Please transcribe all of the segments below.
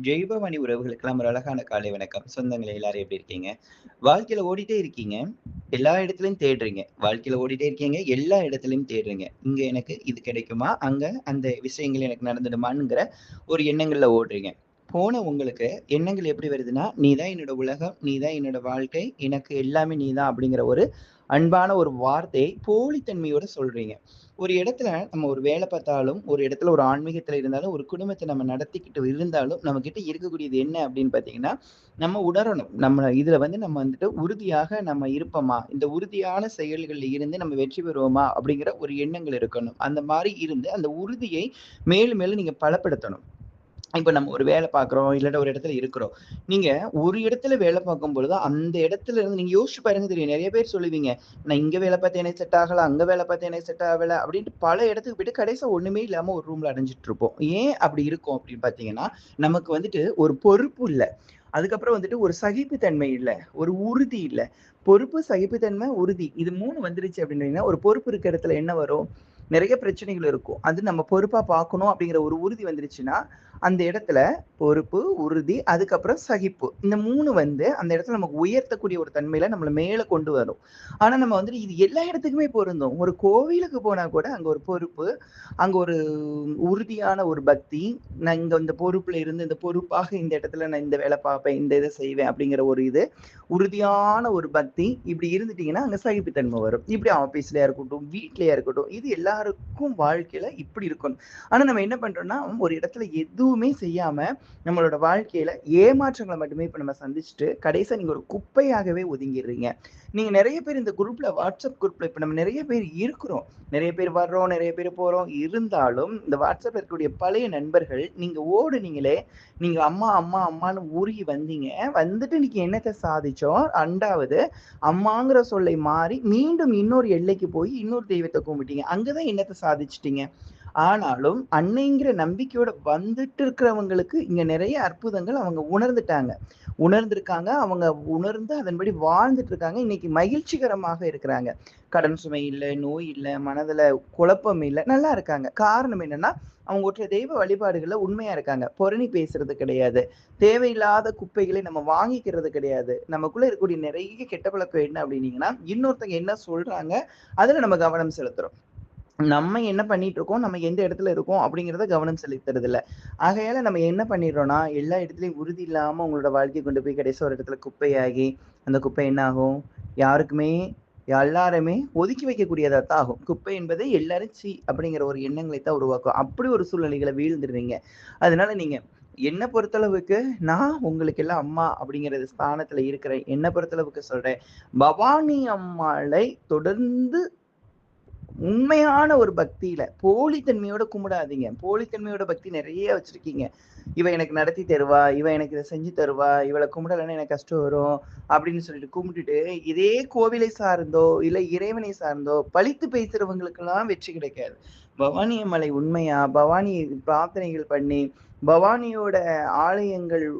ஜெய்பவாணி உறவுகளுக்கெல்லாம் ஒரு அழகான காலை வணக்கம். சொந்தங்களே எல்லாரும் எப்படி இருக்கீங்க? வாழ்க்கையில ஓடிட்டே இருக்கீங்க. எல்லா இடத்துலயும் தேடுறீங்க. வாழ்க்கையில ஓடிட்டே இருக்கீங்க. எல்லா இடத்துலயும் தேடுறீங்க. இங்க எனக்கு இது கிடைக்குமா? அங்க அந்த விஷயங்கள் எனக்கு நடந்துடுமாங்கிற ஒரு எண்ணங்கள்ல ஓடுறீங்க. போன உங்களுக்கு எண்ணங்கள் எப்படி வருதுன்னா, "நீ தான் என்னோட உலகம். நீ தான் என்னோட வாழ்க்கை. எனக்கு எல்லாமே நீ தான்." அப்படிங்கிற ஒரு அன்பான ஒரு வார்த்தையை போலித்தன்மையோட சொல்றீங்க. ஒரு இடத்துல நம்ம ஒரு வேலை பார்த்தாலும், ஒரு இடத்துல ஒரு ஆன்மீகத்துல இருந்தாலும், ஒரு குடும்பத்தை நம்ம நடத்திக்கிட்டு இருந்தாலும், நம்மகிட்ட இருக்கக்கூடியது என்ன அப்படின்னு பார்த்தீங்கன்னா, நம்ம உணரணும். நம்ம இதுல வந்து நம்ம வந்துட்டு உறுதியாக நம்ம இருப்போமா? இந்த உறுதியான செயல்களில் இருந்து நம்ம வெற்றி பெறுவோமா? அப்படிங்கிற ஒரு எண்ணங்கள் இருக்கணும். அந்த மாதிரி இருந்து அந்த உறுதியை மேலும் மேலும் நீங்க பலப்படுத்தணும். இப்போ நம்ம ஒரு வேலை பார்க்குறோம், இல்லாட்டா ஒரு இடத்துல இருக்கிறோம். நீங்க ஒரு இடத்துல வேலை பார்க்கும் பொழுது அந்த இடத்துல இருந்து நீங்க யோசிச்சு பாருங்க தெரியும். நிறைய பேர் சொல்லுவீங்க, "நான் இங்க வேலை பார்த்து எனக்கு செட் ஆகல. அங்க வேலை பார்த்து எனக்கு செட் ஆகல." அப்படின்ட்டு பல இடத்துக்கு போயிட்டு கடைசியா ஒண்ணுமே இல்லாம ஒரு ரூம்ல அடைஞ்சிட்டு இருப்போம். ஏன் அப்படி இருக்கும் அப்படின்னு பார்த்தீங்கன்னா, நமக்கு வந்துட்டு ஒரு பொறுப்பு இல்லை அதுக்கப்புறம் வந்துட்டு ஒரு சகிப்புத்தன்மை இல்லை ஒரு உறுதி இல்லை பொறுப்பு, சகிப்புத்தன்மை, உறுதி. இது மூணு வந்துருச்சு அப்படின்னு ஒரு பொறுப்பு இருக்கிற இடத்துல என்ன வரும்? நிறைய பிரச்சனைகள் இருக்கும். அது நம்ம பொறுப்பா பார்க்கணும் அப்படிங்கிற ஒரு உறுதி வந்துருச்சுன்னா, அந்த இடத்துல பொறுப்பு, உறுதி, அதுக்கப்புறம் சகிப்பு. இந்த மூணு வந்து அந்த இடத்துல நமக்கு உயர்த்தக்கூடிய ஒரு தன்மையில நம்மளை மேல கொண்டு வரும். ஆனா நம்ம வந்துட்டு இது எல்லா இடத்துக்குமே பொருந்தும். ஒரு கோவிலுக்கு போனா கூட அங்க ஒரு பொறுப்பு, அங்க ஒரு உறுதியான ஒரு பக்தி, நான் இங்க இந்த பொறுப்புல இருந்து இந்த பொறுப்பாக இந்த இடத்துல நான் இந்த வேலை பார்ப்பேன், இந்த இதை செய்வேன் அப்படிங்கிற ஒரு இது, உறுதியான ஒரு பக்தி, இப்படி இருந்துட்டீங்கன்னா அங்க சகிப்புத்தன்மை வரும். இப்படி ஆபீஸ்லயா இருக்கட்டும், வீட்லயா இருக்கட்டும், இது எல்லாருக்கும் வாழ்க்கையில இப்படி இருக்கணும். ஆனா நம்ம என்ன பண்றோம்னா, ஒரு இடத்துல எதுவும் செய்யாம, நம்மளோட வாழ்க்கையில ஏமாற்றங்களை மட்டுமே இப்ப நம்ம சந்திச்சுட்டு, கடைசியா நீங்க ஒரு குப்பையாகவே ஒதுங்கிடுறீங்க நீங்க நிறைய பேர் இந்த குரூப்ல வாட்ஸ்அப் குரூப்ல இப்ப நம்ம நிறைய பேர் இருக்கிறோம். நிறைய பேர் வர்றோம், நிறைய பேர் போறோம். இருந்தாலும் இந்த வாட்ஸ்அப்ல இருக்கக்கூடிய பழைய நண்பர்கள், நீங்க ஓடுனீங்களே, நீங்க அம்மா, அம்மா, அம்மான்னு உருகி வந்தீங்க. வந்துட்டு இன்னைக்கு என்னத்தை சாதிச்சோம்? ரெண்டாவது அம்மாங்கிற சொல்லை மாறி, மீண்டும் இன்னொரு எல்லைக்கு போய் இன்னொரு தெய்வத்தை கும்பிட்டீங்க. அங்கதான் தான் சாதிச்சிட்டீங்க ஆனாலும் அன்னைங்கிற நம்பிக்கையோட வந்துட்டு இருக்கிறவங்களுக்கு இங்க நிறைய அற்புதங்கள் அவங்க உணர்ந்துட்டாங்க. உணர்ந்திருக்காங்க. அவங்க உணர்ந்து அதன்படி வாழ்ந்துட்டு இருக்காங்க. இன்னைக்கு மகிழ்ச்சிகரமாக இருக்கிறாங்க. கடன் சுமை இல்லை நோய் இல்லை மனதுல குழப்பம் இல்லை நல்லா இருக்காங்க. காரணம் என்னன்னா, அவங்க ஒரு தெய்வ வழிபாடுகள்ல உண்மையா இருக்காங்க. பொறணி பேசுறது கிடையாது. தேவையில்லாத குப்பைகளை நம்ம வாங்கிக்கிறது கிடையாது. நமக்குள்ள இருக்கக்கூடிய நிறைய கெட்ட பழக்கம் என்ன அப்படின்னீங்கன்னா, இன்னொருத்தங்க என்ன சொல்றாங்க, அதுல நம்ம கவனம் செலுத்துறோம். நம்ம என்ன பண்ணிட்டு இருக்கோம்? நம்ம எந்த இடத்துல இருக்கோம்? அப்படிங்கிறத கவனம் செலுத்துறது இல்லை ஆகையால நம்ம என்ன பண்ணிடுறோம்னா, எல்லா இடத்துலையும் உறுதி இல்லாம உங்களோட வாழ்க்கையை கொண்டு போய் கடைசி ஒரு இடத்துல குப்பையாகி, அந்த குப்பை என்ன ஆகும்? யாருக்குமே எல்லாருமே ஒதுக்கி வைக்கக்கூடியதா தான் ஆகும். குப்பை என்பது எல்லாரும் சி அப்படிங்கிற ஒரு எண்ணங்களை தான் உருவாக்கும். அப்படி ஒரு சூழ்நிலைகளை வீழ்ந்துடுறீங்க. அதனால நீங்க என்ன பொறுத்தளவுக்கு, நான் உங்களுக்கு எல்லாம் அம்மா அப்படிங்கிற ஸ்தானத்துல இருக்கிறேன். என்ன பொறுத்தளவுக்கு சொல்றேன். பவானி அம்மாளை தொடர்ந்து உண்மையான ஒரு பக்தியில, போலித்தன்மையோட கும்பிடாதீங்க. போலித்தன்மையோட பக்தி நிறைய வச்சிருக்கீங்க. இவ எனக்கு நடத்தி தருவா, இவ எனக்கு இத செஞ்சு தருவா, இவளை கும்பிடலன்னா எனக்கு கஷ்டம் வரும் அப்படின்னு சொல்லிட்டு கும்பிட்டுட்டு, இதே கோவிலை சார்ந்தோ, இல்ல இறைவனை சார்ந்தோ பழித்து பேசுறவங்களுக்கெல்லாம் வெற்றி கிடைக்காது. பவானி மலை உண்மையா, பவானி பிரார்த்தனைகள் பண்ணி, பவானியோட ஆலயங்கள்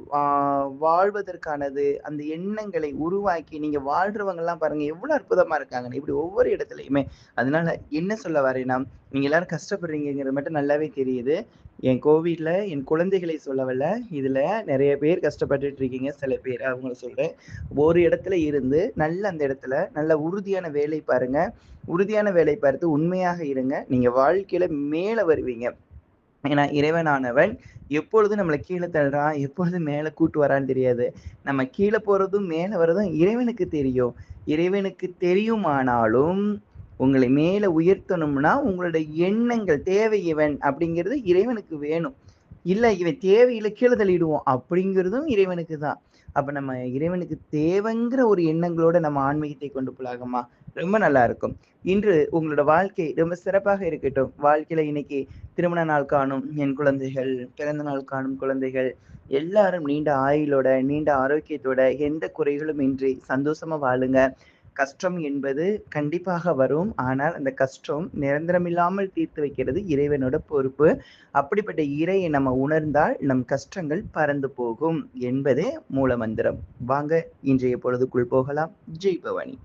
வாழ்வதற்கானது, அந்த எண்ணங்களை உருவாக்கி நீங்க வாழ்றவங்கலாம் பாருங்க எவ்வளோ அற்புதமா இருக்காங்கன்னு. இப்படி ஒவ்வொரு இடத்துலயுமே. அதனால என்ன சொல்ல வரேன்னா, நீங்க எல்லாரும் கஷ்டப்படுறீங்கங்கிறது மட்டும் நல்லாவே தெரியுது. என் கோவிட்ல என் குழந்தைகளை சொல்ல இதுல நிறைய பேர் கஷ்டப்பட்டுட்டு இருக்கீங்க. சில பேர் அவங்கள சொல்றேன். ஒரு இடத்துல இருந்து நல்ல அந்த இடத்துல நல்ல உறுதியான வேலை பாருங்க. உறுதியான வேலை பார்த்து உண்மையாக இருங்க. நீங்க வாழ்க்கையில மேல வருவீங்க. ஏன்னா இறைவனானவன் எப்பொழுதும் நம்மளை கீழே தள்ளுறான் எப்பொழுது மேலே கூட்டு வரான்னு தெரியாது. நம்ம கீழே போகிறதும் மேலே வர்றதும் இறைவனுக்கு தெரியும். இறைவனுக்கு தெரியுமானாலும், உங்களை மேலே உயர்த்தணும்னா, உங்களுடைய எண்ணங்கள் தேவை இவன் அப்படிங்கிறது இறைவனுக்கு வேணும். இல்ல இவை தேவையில்லை கீழே தள்ளிடுவோம் அப்படிங்கிறதும் இறைவனுக்கு தான். அப்ப நம்ம இறைவனுக்கு தேவைங்கிற ஒரு எண்ணங்களோட நம்ம ஆன்மீகத்தை கொண்டு போலாகமா? ரொம்ப நல்லா இருக்கும். இன்று உங்களோட வாழ்க்கை ரொம்ப சிறப்பாக இருக்கட்டும். வாழ்க்கையில இன்னைக்கு திருமண நாள் காணும் என் குழந்தைகள், பிறந்த நாள் காணும் குழந்தைகள், எல்லாரும் நீண்ட ஆயுளோட, நீண்ட ஆரோக்கியத்தோட, எந்த குறைகளும் இன்றி சந்தோஷமா வாழுங்க. கஷ்டம் என்பது கண்டிப்பாக வரும். ஆனால் அந்த கஷ்டம் நிரந்தரமில்லாமல் தீர்த்து வைக்கிறது இறைவனோட பொறுப்பு. அப்படிப்பட்ட இறையை நம்ம உணர்ந்தால் நம் கஷ்டங்கள் பறந்து போகும் என்பதே மூலமந்திரம். வாங்க இன்றைய பொழுதுக்குள் போகலாம். ஜெய் பவானி.